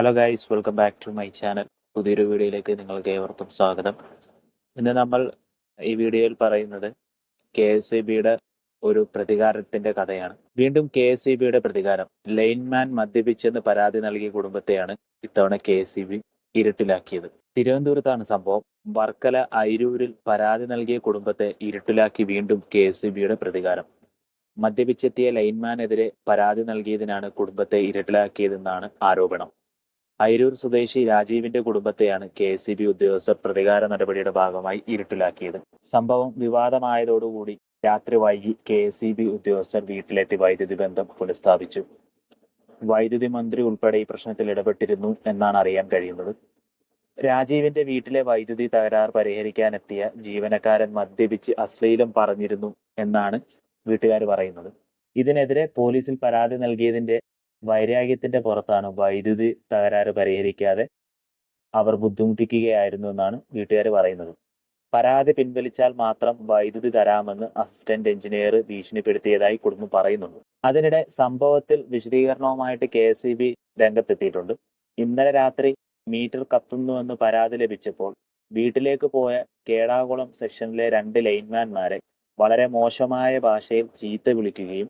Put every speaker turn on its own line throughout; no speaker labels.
Hello guys welcome back to my channel പുതിയൊരു വീഡിയോയിലേക്ക് നിങ്ങൾക്ക് ഏവർക്കും സ്വാഗതം. ഇന്ന് നമ്മൾ ഈ വീഡിയോയിൽ പറയുന്നത് കെ എസ് ഇ ബിയുടെ ഒരു പ്രതികാരത്തിന്റെ കഥയാണ്. വീണ്ടും കെ എസ് ഇ ബിയുടെ പ്രതികാരം. ലൈൻമാൻ മദ്യപിച്ചെന്ന് പരാതി നൽകിയ കുടുംബത്തെയാണ് ഇത്തവണ കെ എസ് ഇ ബി ഇരുട്ടിലാക്കിയത്. തിരുവനന്തപുരത്താണ് സംഭവം. വർക്കല അയിരൂരിൽ പരാതി നൽകിയ കുടുംബത്തെ ഇരുട്ടിലാക്കി വീണ്ടും കെ എസ് ഇ ബിയുടെ പ്രതികാരം. മദ്യപിച്ചെത്തിയ ലൈൻമാനെതിരെ പരാതി നൽകിയതിനാണ് കുടുംബത്തെ ഇരട്ടിലാക്കിയതെന്നാണ് ആരോപണം. അയിരൂർ സ്വദേശി രാജീവിന്റെ കുടുംബത്തെയാണ് കെ എസ് സി ബി ഉദ്യോഗസ്ഥർ പ്രതികാര നടപടിയുടെ ഭാഗമായി ഇരുട്ടിലാക്കിയത്. സംഭവം വിവാദമായതോടുകൂടി രാത്രി വൈകി കെ എസ് സി ബി ഉദ്യോഗസ്ഥർ വീട്ടിലെത്തി വൈദ്യുതി ബന്ധം പുനഃസ്ഥാപിച്ചു. വൈദ്യുതി മന്ത്രി ഉൾപ്പെടെ ഈ പ്രശ്നത്തിൽ ഇടപെട്ടിരുന്നു എന്നാണ് അറിയാൻ കഴിയുന്നത്. രാജീവിന്റെ വീട്ടിലെ വൈദ്യുതി തകരാർ പരിഹരിക്കാനെത്തിയ ജീവനക്കാരൻ മദ്യപിച്ച് അശ്ലീലം പറഞ്ഞിരുന്നു എന്നാണ് വീട്ടുകാർ പറയുന്നത്. ഇതിനെതിരെ പോലീസിൽ പരാതി നൽകിയതിന്റെ വൈരാഗ്യത്തിന്റെ പുറത്താണ് വൈദ്യുതി തകരാറ് പരിഹരിക്കാതെ അവർ ബുദ്ധിമുട്ടിക്കുകയായിരുന്നു എന്നാണ് വീട്ടുകാർ പറയുന്നത്. പരാതി പിൻവലിച്ചാൽ മാത്രം വൈദ്യുതി തരാമെന്ന് അസിസ്റ്റന്റ് എഞ്ചിനീയർ ഭീഷണിപ്പെടുത്തിയതായി കുടുംബം പറയുന്നുണ്ട്. അതിനിടെ സംഭവത്തിൽ വിശദീകരണവുമായിട്ട് കെ എസ് ഇ ബി രംഗത്തെത്തിയിട്ടുണ്ട്. ഇന്നലെ രാത്രി മീറ്റർ കത്തുന്നുവെന്ന് പരാതി ലഭിച്ചപ്പോൾ വീട്ടിലേക്ക് പോയ കേടാകുളം സെക്ഷനിലെ രണ്ട് ലൈൻമാൻമാരെ വളരെ മോശമായ ഭാഷയിൽ ചീത്ത വിളിക്കുകയും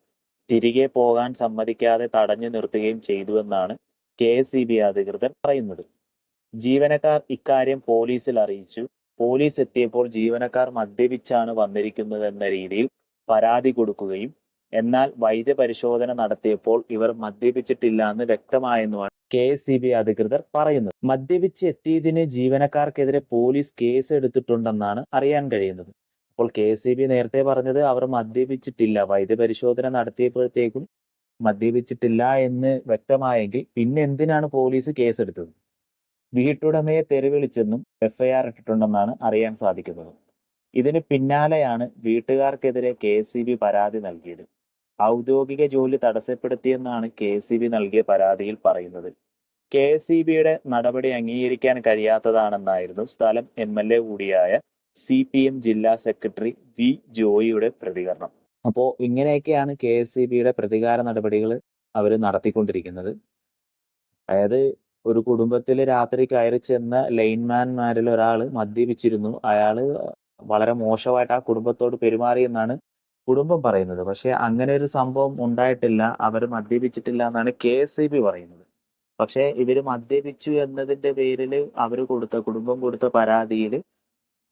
തിരികെ പോകാൻ സമ്മതിക്കാതെ തടഞ്ഞു നിർത്തുകയും ചെയ്തുവെന്നാണ് കെ എസ് സി ബി അധികൃതർ പറയുന്നത്. ജീവനക്കാർ ഇക്കാര്യം പോലീസിൽ അറിയിച്ചു. പോലീസ് എത്തിയപ്പോൾ ജീവനക്കാർ മദ്യപിച്ചാണ് വന്നിരിക്കുന്നതെന്ന രീതിയിൽ പരാതി കൊടുക്കുകയും എന്നാൽ വൈദ്യപരിശോധന നടത്തിയപ്പോൾ ഇവർ മദ്യപിച്ചിട്ടില്ല എന്ന് വ്യക്തമായെന്നുമാണ് കെ എസ് സി ബി അധികൃതർ പറയുന്നത്. മദ്യപിച്ച് എത്തിയതിന് ജീവനക്കാർക്കെതിരെ പോലീസ് കേസ് എടുത്തിട്ടുണ്ടെന്നാണ് അറിയാൻ കഴിയുന്നത്. അപ്പോൾ കെ സി ബി നേരത്തെ പറഞ്ഞത് അവർ മദ്യപിച്ചിട്ടില്ല. വൈദ്യ പരിശോധന നടത്തിയപ്പോഴത്തേക്കും മദ്യപിച്ചിട്ടില്ല എന്ന് വ്യക്തമായെങ്കിൽ പിന്നെ എന്തിനാണ് പോലീസ് കേസെടുത്തത്? വീട്ടുടമയെ തെരുവിളിച്ചെന്നും എഫ്ഐആർ ഇട്ടിട്ടുണ്ടെന്നാണ് അറിയാൻ സാധിക്കുന്നത്. ഇതിന് പിന്നാലെയാണ് വീട്ടുകാർക്കെതിരെ കെ സി ബി പരാതി നൽകിയത്. ഔദ്യോഗിക ജോലി തടസ്സപ്പെടുത്തിയെന്നാണ് കെ സി ബി നൽകിയ പരാതിയിൽ പറയുന്നത്. കെ എസ് ഇ ബിയുടെ നടപടി അംഗീകരിക്കാൻ കഴിയാത്തതാണെന്നായിരുന്നു സ്ഥലം എം എൽ എ കൂടിയായ സി പി എം ജില്ലാ സെക്രട്ടറി വി ജോയിയുടെ പ്രതികരണം. അപ്പോൾ ഇങ്ങനെയൊക്കെയാണ് കെ എസ് സി ബിയുടെ പ്രതികാര നടപടികൾ അവർ നടത്തിക്കൊണ്ടിരിക്കുന്നത്. അതായത് ഒരു കുടുംബത്തിൽ രാത്രി കയറി ചെന്ന ലൈൻമാൻമാരിൽ ഒരാൾ മദ്യപിച്ചിരുന്നു. അയാൾ വളരെ മോശമായിട്ട് ആ കുടുംബത്തോട് പെരുമാറി എന്നാണ് കുടുംബം പറയുന്നത്. പക്ഷെ അങ്ങനെ ഒരു സംഭവം ഉണ്ടായിട്ടില്ല. അവർ മദ്യപിച്ചിട്ടില്ല എന്നാണ് കെ എസ് സി ബി പറയുന്നത്. പക്ഷെ ഇവർ മദ്യപിച്ചു എന്നതിന്റെ പേരിൽ അവർ കൊടുത്ത കുടുംബം കൊടുത്ത പരാതിയിൽ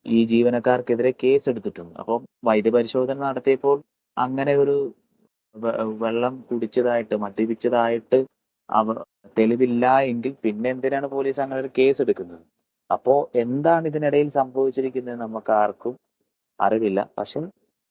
ഈ ജീവനക്കാർക്കെതിരെ കേസ് എടുത്തിട്ടുണ്ട് അപ്പം വൈദ്യപരിശോധന നടത്തിയപ്പോൾ അങ്ങനെ ഒരു വെള്ളം കുടിച്ചതായിട്ട് മദ്യപിച്ചതായിട്ട് അവ തെളിവില്ല എങ്കിൽ പിന്നെ എന്തിനാണ് പോലീസ് അങ്ങനെ ഒരു കേസ് എടുക്കുന്നത് അപ്പോ എന്താണ് ഇതിനിടയിൽ സംഭവിച്ചിരിക്കുന്നത് നമുക്ക് ആർക്കും അറിവില്ല. പക്ഷെ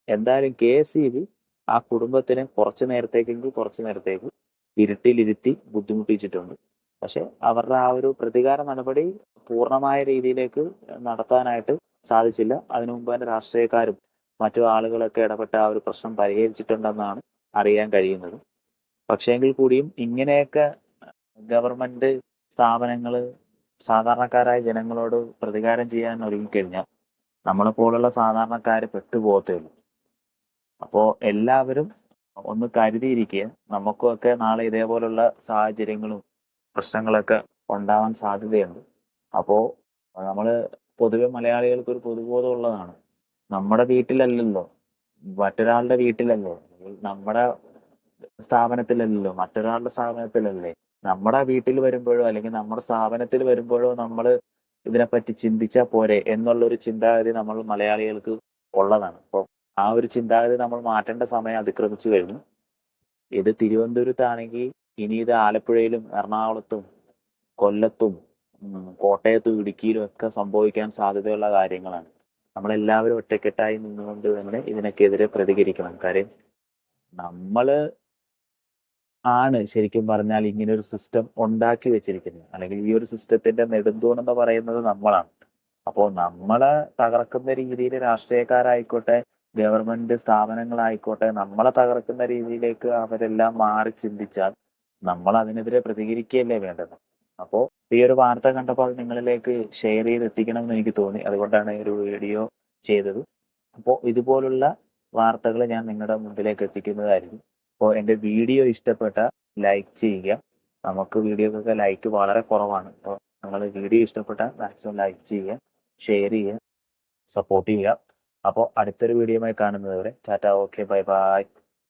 എന്തായാലും കെ ഇ ബി ആ കുടുംബത്തിനെ കുറച്ചു നേരത്തേക്കെങ്കിൽ കുറച്ചു നേരത്തേക്ക് ഇരുട്ടിലിരുത്തി ബുദ്ധിമുട്ടിച്ചിട്ടുണ്ട്. പക്ഷെ അവരുടെ ആ ഒരു പ്രതികാര നടപടി പൂർണമായ രീതിയിലേക്ക് നടത്താനായിട്ട് സാധിച്ചില്ല. അതിനു മുമ്പ് തന്നെ രാഷ്ട്രീയക്കാരും മറ്റു ആളുകളൊക്കെ ഇടപെട്ട ആ ഒരു പ്രശ്നം പരിഹരിച്ചിട്ടുണ്ടെന്നാണ് അറിയാൻ കഴിയുന്നത്. പക്ഷേങ്കിൽ കൂടിയും ഇങ്ങനെയൊക്കെ ഗവൺമെന്റ് സ്ഥാപനങ്ങൾ സാധാരണക്കാരായ ജനങ്ങളോട് പ്രതികാരം ചെയ്യാൻ ഒരുങ്ങിക്കഴിഞ്ഞാൽ നമ്മളെ പോലുള്ള സാധാരണക്കാര് പെട്ടുപോകത്തേ ഉള്ളൂ അപ്പോ എല്ലാവരും ഒന്ന് കരുതിയിരിക്കുക നമുക്കൊക്കെ നാളെ ഇതേപോലുള്ള സാഹചര്യങ്ങളും പ്രശ്നങ്ങളൊക്കെ ഉണ്ടാവാൻ സാധ്യതയുണ്ട്. അപ്പോൾ നമ്മൾ പൊതുവെ മലയാളികൾക്ക് ഒരു പൊതുബോധം ഉള്ളതാണ്. നമ്മുടെ വീട്ടിലല്ലല്ലോ. മറ്റൊരാളുടെ വീട്ടിലല്ലോ. നമ്മുടെ സ്ഥാപനത്തിലല്ലല്ലോ. മറ്റൊരാളുടെ സ്ഥാപനത്തിലല്ലേ. നമ്മുടെ വീട്ടിൽ വരുമ്പോഴോ അല്ലെങ്കിൽ നമ്മുടെ സ്ഥാപനത്തിൽ വരുമ്പോഴോ നമ്മൾ ഇതിനെപ്പറ്റി ചിന്തിച്ചാൽ പോരെ എന്നുള്ള ഒരു ചിന്താഗതി നമ്മൾ മലയാളികൾക്ക് ഉള്ളതാണ്. അപ്പോൾ ആ ഒരു ചിന്താഗതി നമ്മൾ മാറ്റേണ്ട സമയം അതിക്രമിച്ചു കഴിഞ്ഞു. ഇത് തിരുവനന്തപുരത്താണെങ്കിൽ ഇനി ഇത് ആലപ്പുഴയിലും എറണാകുളത്തും കൊല്ലത്തും കോട്ടയത്തും ഇടുക്കിയിലും ഒക്കെ സംഭവിക്കാൻ സാധ്യതയുള്ള കാര്യങ്ങളാണ്. നമ്മളെല്ലാവരും ഒറ്റക്കെട്ടായി നിന്നുകൊണ്ട് തന്നെ ഇതിനൊക്കെതിരെ പ്രതികരിക്കണം. കാര്യം നമ്മൾ ആണ് ശരിക്കും പറഞ്ഞാൽ ഇങ്ങനെ ഒരു സിസ്റ്റം ഉണ്ടാക്കി വെച്ചിരിക്കുന്നത്. അല്ലെങ്കിൽ ഈ ഒരു സിസ്റ്റത്തിന്റെ നെടുന്തൂണെന്ന് പറയുന്നത് നമ്മളാണ്. അപ്പോൾ നമ്മളെ തകർക്കുന്ന രീതിയിൽ രാഷ്ട്രീയക്കാരായിക്കോട്ടെ ഗവൺമെന്റ് സ്ഥാപനങ്ങളായിക്കോട്ടെ നമ്മളെ തകർക്കുന്ന രീതിയിലേക്ക് അവരെല്ലാം മാറി ചിന്തിച്ചാൽ നമ്മൾ അതിനെതിരെ പ്രതികരിക്കുകയല്ലേ വേണ്ടത്. അപ്പോൾ ഈ ഒരു വാർത്ത കണ്ടപ്പോൾ നിങ്ങളിലേക്ക് ഷെയർ ചെയ്ത് എത്തിക്കണം എന്ന് എനിക്ക് തോന്നി. അതുകൊണ്ടാണ് ഈ ഒരു വീഡിയോ ചെയ്തത്. അപ്പോ ഇതുപോലുള്ള വാർത്തകൾ ഞാൻ നിങ്ങളുടെ മുമ്പിലേക്ക് എത്തിക്കുന്നതായിരിക്കും. അപ്പോ എന്റെ വീഡിയോ ഇഷ്ടപ്പെട്ട ലൈക്ക് ചെയ്യുക. നമുക്ക് വീഡിയോക്കൊക്കെ ലൈക്ക് വളരെ കുറവാണ്. അപ്പോൾ നിങ്ങൾ വീഡിയോ ഇഷ്ടപ്പെട്ട മാക്സിമം ലൈക്ക് ചെയ്യുക ഷെയർ ചെയ്യുക സപ്പോർട്ട് ചെയ്യുക. അപ്പോൾ അടുത്തൊരു വീഡിയോയുമായി കാണുന്നത് വരെ ടാറ്റ ഓക്കെ ബൈ ബൈ